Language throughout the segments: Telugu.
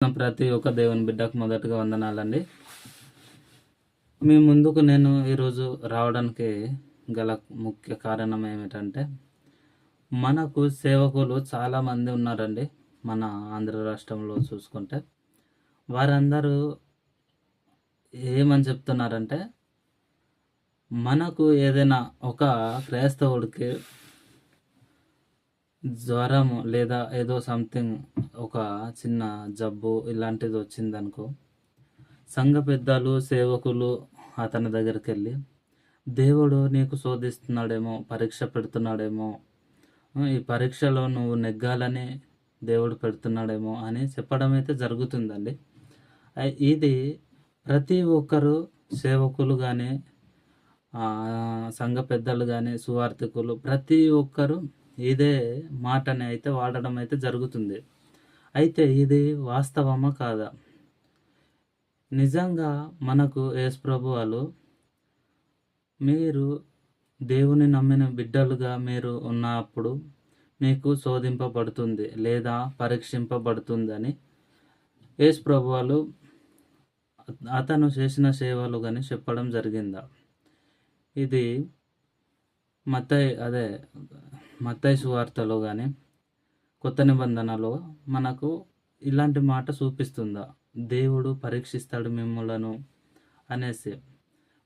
ప్రతి ఒక్క దేవుని బిడ్డకు మొదటగా వందనాలండి. మీ ముందుకు నేను ఈరోజు రావడానికి గల ముఖ్య కారణం ఏమిటంటే మనకు సేవకులు చాలామంది ఉన్నారండి మన ఆంధ్ర రాష్ట్రంలో చూసుకుంటే. వారందరూ ఏమని చెప్తున్నారంటే మనకు ఏదైనా ఒక క్రైస్తవుడికి జ్వరం లేదా ఏదో సంథింగ్ ఒక చిన్న జబ్బు ఇలాంటిది వచ్చిందనుకో సంఘ పెద్దలు సేవకులు అతని దగ్గరికి వెళ్ళి దేవుడు నీకు శోధిస్తున్నాడేమో పరీక్ష పెడుతున్నాడేమో ఈ పరీక్షలో నువ్వు నెగ్గాలని దేవుడు పెడుతున్నాడేమో అని చెప్పడం అయితే జరుగుతుందండి. ఇది ప్రతి ఒక్కరు సేవకులు కానీ సంఘ పెద్దలు కానీ సువార్థికులు ప్రతి ఒక్కరు ఇదే మాటని అయితే వాడడం అయితే జరుగుతుంది. అయితే ఇది వాస్తవమా కాదా? నిజంగా మనకు యేసు ప్రభు వాళ్ళు మీరు దేవుని నమ్మిన బిడ్డలుగా మీరు ఉన్నప్పుడు మీకు శోధింపబడుతుంది లేదా పరీక్షింపబడుతుందని అని యేసు ప్రభు వాళ్ళు అతను చేసిన సేవలు కానీ చెప్పడం జరిగిందా? ఇది మత అదే మత్తయి సువార్తలో కానీ కొత్త నిబంధనలో మనకు ఇలాంటి మాట చూపిస్తుందా దేవుడు పరీక్షిస్తాడు మిమ్మలను అనేసి.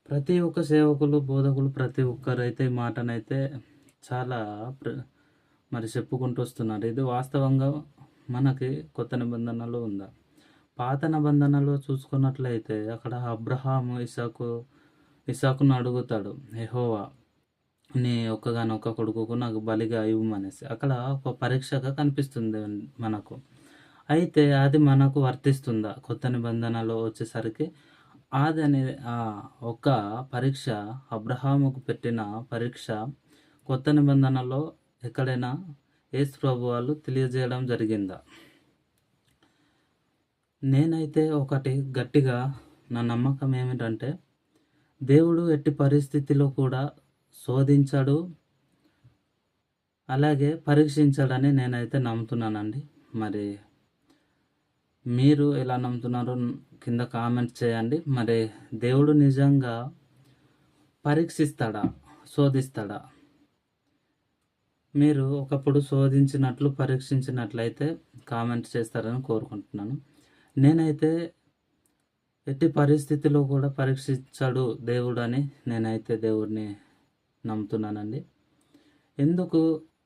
ప్రతి ఒక్క సేవకులు బోధకులు ప్రతి ఒక్కరైతే ఈ మాటనైతే చాలా ప్ర- మరి చెప్పుకుంటూ వస్తున్నారు. ఇది వాస్తవంగా మనకి కొత్త నిబంధనలో ఉందా? పాత నిబంధనలో చూసుకున్నట్లయితే అక్కడ అబ్రహాము ఇసాకు ఇసాకును అడుగుతాడు ఎహోవా నీ ఒక్కగానొక్క కొడుకుకు నాకు బలిగా ఇవ్వమనేసి. అక్కడ ఒక పరీక్షగా కనిపిస్తుంది మనకు. అయితే అది మనకు వర్తిస్తుందా? కొత్త నిబంధనలో వచ్చేసరికి అది అనేది ఒక పరీక్ష అబ్రహాముకు పెట్టిన పరీక్ష కొత్త నిబంధనలో ఎక్కడైనా యేసు ప్రభు వాళ్ళు తెలియజేయడం జరిగిందా? నేనైతే ఒకటి గట్టిగా నా నమ్మకం ఏమిటంటే దేవుడు ఎట్టి పరిస్థితిలో కూడా శోధించాడు అలాగే పరీక్షించాడని నేనైతే నమ్ముతున్నానండి. మరి మీరు ఎలా నమ్ముతున్నారో కింద కామెంట్ చేయండి. మరి దేవుడు నిజంగా పరీక్షిస్తాడా? శోధిస్తాడా? మీరు ఒకప్పుడు శోధించినట్లు పరీక్షించినట్లయితే కామెంట్ చేస్తారని కోరుకుంటున్నాను. నేనైతే ఎట్టి పరిస్థితిలో కూడా పరీక్షించాడు దేవుడు అని నేనైతే దేవుడిని నమ్ముతున్నానండి. ఎందుకు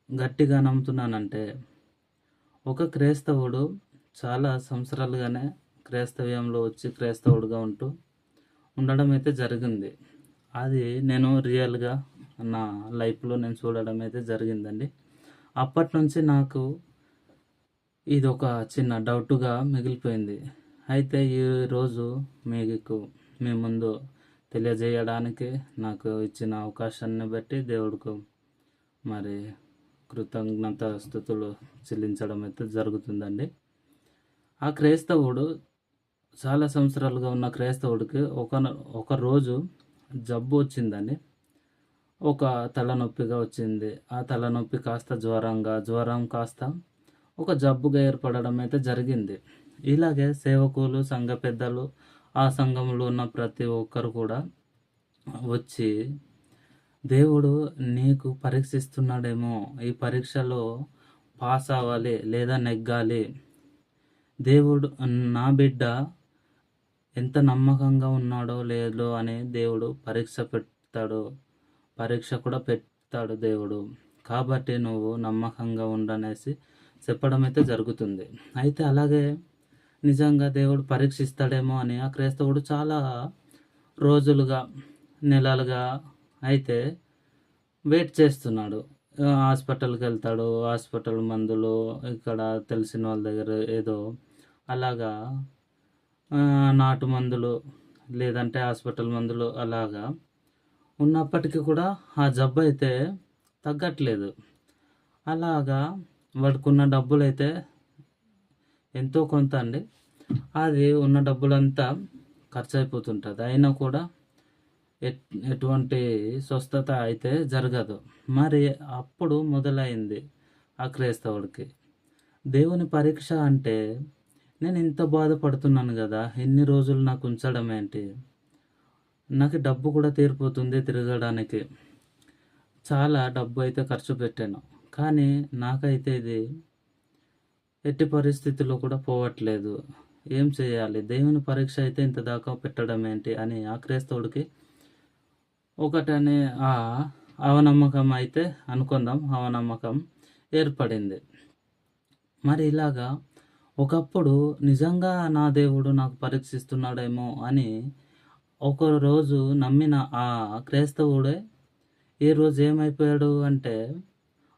గట్టిగా నమ్ముతున్నానంటే ఒక క్రైస్తవుడు చాలా సంవత్సరాలుగానే క్రైస్తవ్యంలో వచ్చి క్రైస్తవుడుగా ఉంటూ ఉండడం అయితే జరిగింది. అది నేను రియల్గా నా లైఫ్లో నేను చూడడం అయితే జరిగిందండి. అప్పటి నుంచి నాకు ఇది ఒక చిన్న డౌట్గా మిగిలిపోయింది. అయితే ఈరోజు మీకు మీ ముందు తెలియజేయడానికి నాకు ఇచ్చిన అవకాశాన్ని బట్టి దేవుడికి మరి కృతజ్ఞత స్థుతులు చెల్లించడం అయితే జరుగుతుందండి. ఆ క్రైస్తవుడు చాలా సంవత్సరాలుగా ఉన్న క్రైస్తవుడికి ఒక ఒక రోజు జబ్బు వచ్చిందండి. ఒక తలనొప్పిగా వచ్చింది. ఆ తలనొప్పి కాస్త జ్వరంగా జ్వరం కాస్త ఒక జబ్బుగా ఏర్పడడం అయితే జరిగింది. ఇలాగే సేవకులు సంఘ పెద్దలు ఆ సంఘంలో ఉన్న ప్రతి ఒక్కరు కూడా వచ్చి దేవుడు నీకు పరీక్షిస్తున్నాడేమో ఈ పరీక్షలో పాస్ అవ్వాలి లేదా నెగ్గాలి. దేవుడు నా బిడ్డ ఎంత నమ్మకంగా ఉన్నాడో లేదో అని దేవుడు పరీక్ష పెడతాడు. పరీక్ష కూడా పెడతాడు దేవుడు. కాబట్టి నువ్వు నమ్మకంగా ఉండనేసి చెప్పడం అయితే జరుగుతుంది. అయితే అలాగే నిజంగా దేవుడు పరీక్షిస్తాడేమో అని ఆ క్రైస్తవుడు చాలా రోజులుగా నెలలుగా అయితే వెయిట్ చేస్తున్నాడు. హాస్పిటల్కి వెళ్తాడు హాస్పిటల్ మందులు ఇక్కడ తెలిసిన వాళ్ళ దగ్గర ఏదో అలాగా నాటు మందులు లేదంటే హాస్పిటల్ మందులు అలాగా ఉన్నప్పటికీ కూడా ఆ జబ్బు అయితే తగ్గట్లేదు. అలాగా వాడుకున్న డబ్బులు అయితే ఎంతో కొంత అండి. అది ఉన్న డబ్బులంతా ఖర్చు అయిపోతుంటుంది అయినా కూడా ఎటువంటి స్వస్థత అయితే జరగదు. మరి అప్పుడు మొదలైంది ఆ క్రైస్తవుడికి. దేవుని పరీక్ష అంటే నేను ఇంత బాధపడుతున్నాను కదా ఎన్ని రోజులు నాకు ఉంచడం ఏంటి? నాకు డబ్బు కూడా తీరిపోతుంది తిరగడానికి. చాలా డబ్బు అయితే ఖర్చు పెట్టాను. కానీ నాకైతే ఇది ఎట్టి పరిస్థితుల్లో కూడా పోవట్లేదు. ఏం చేయాలి? దేవుని పరీక్ష అయితే ఇంత దాకా పెట్టడం ఏంటి అని ఆ క్రైస్తవుడికి ఒకటనే ఆ అవనమ్మకం అయితే అనుకుందాం. అవనమ్మకం ఏర్పడింది. మరి ఇలాగా ఒకప్పుడు నిజంగా నా దేవుడు నాకు పరీక్షిస్తున్నాడేమో అని ఒక రోజు నమ్మిన ఆ క్రైస్తవుడే ఈ రోజు ఏమైపోయాడు అంటే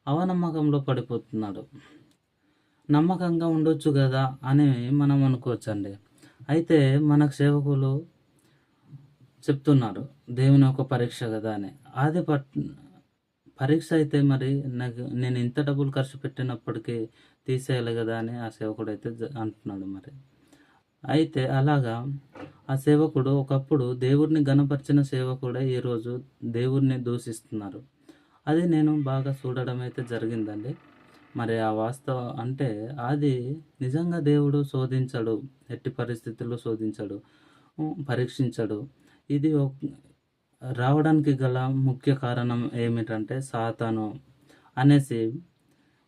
అవనమ్మకంలో పడిపోతున్నాడు. నమ్మకంగా ఉండొచ్చు కదా అని మనం అనుకోవచ్చండి. అయితే మనకు సేవకులు చెప్తున్నారు దేవుని యొక్క పరీక్ష కదా అని. అది పట్ పరీక్ష అయితే మరి నాకు నేను ఇంత డబ్బులు ఖర్చు పెట్టినప్పటికీ తీసేయాలి కదా అని ఆ సేవకుడు అయితే జ- అంటున్నాడు మరి. అయితే అలాగా ఆ సేవకుడు ఒకప్పుడు దేవుడిని గణపరిచిన సేవకుడే ఈరోజు దేవుడిని దూషిస్తున్నారు. అది నేను బాగా చూడడం అయితే జరిగిందండి. మరి ఆ వాస్తవం అంటే అది నిజంగా దేవుడు శోధించడు ఎట్టి పరిస్థితుల్లో శోధించడు పరీక్షించడు. ఇది ఒక- రావడానికి గల ముఖ్య కారణం ఏమిటంటే సాతాను అనేసి.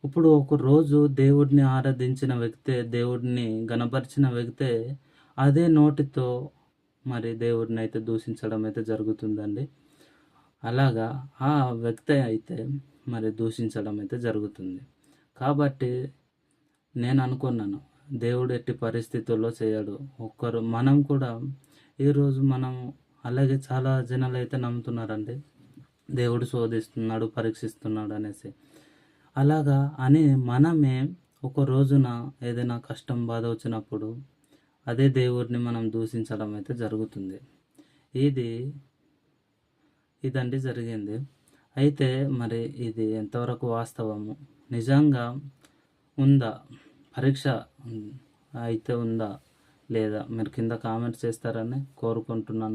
ఇప్పుడు ఒక రోజు దేవుడిని ఆరాధించిన వ్యక్తే దేవుడిని గణపరిచిన వ్యక్తే అదే నోటితో మరి దేవుడిని అయితే దూషించడం అయితే జరుగుతుందండి. అలాగా ఆ వ్యక్తి అయితే మరి దూషించడం అయితే జరుగుతుంది. కాబట్టి నేను అనుకున్నాను దేవుడు ఎట్టి పరిస్థితుల్లో చేయడు. ఒక్కరు మనం కూడా ఈరోజు మనం అలాగే చాలా జనాలు అయితే నమ్ముతున్నారండి. దేవుడు శోధిస్తున్నాడు పరీక్షిస్తున్నాడు అనేసి. అలాగా అని మనమే ఒక రోజున ఏదైనా కష్టం బాధ వచ్చినప్పుడు అదే దేవుడిని మనం దూషించడం అయితే జరుగుతుంది. ఇది ఇదండి జరిగింది. అయితే మరి ఇది ఎంతవరకు వాస్తవము? నిజంగా ఉందా? పరీక్ష అయితే ఉందా? లేదా మీరు కింద కామెంట్స్ చేస్తారని కోరుకుంటున్నాను.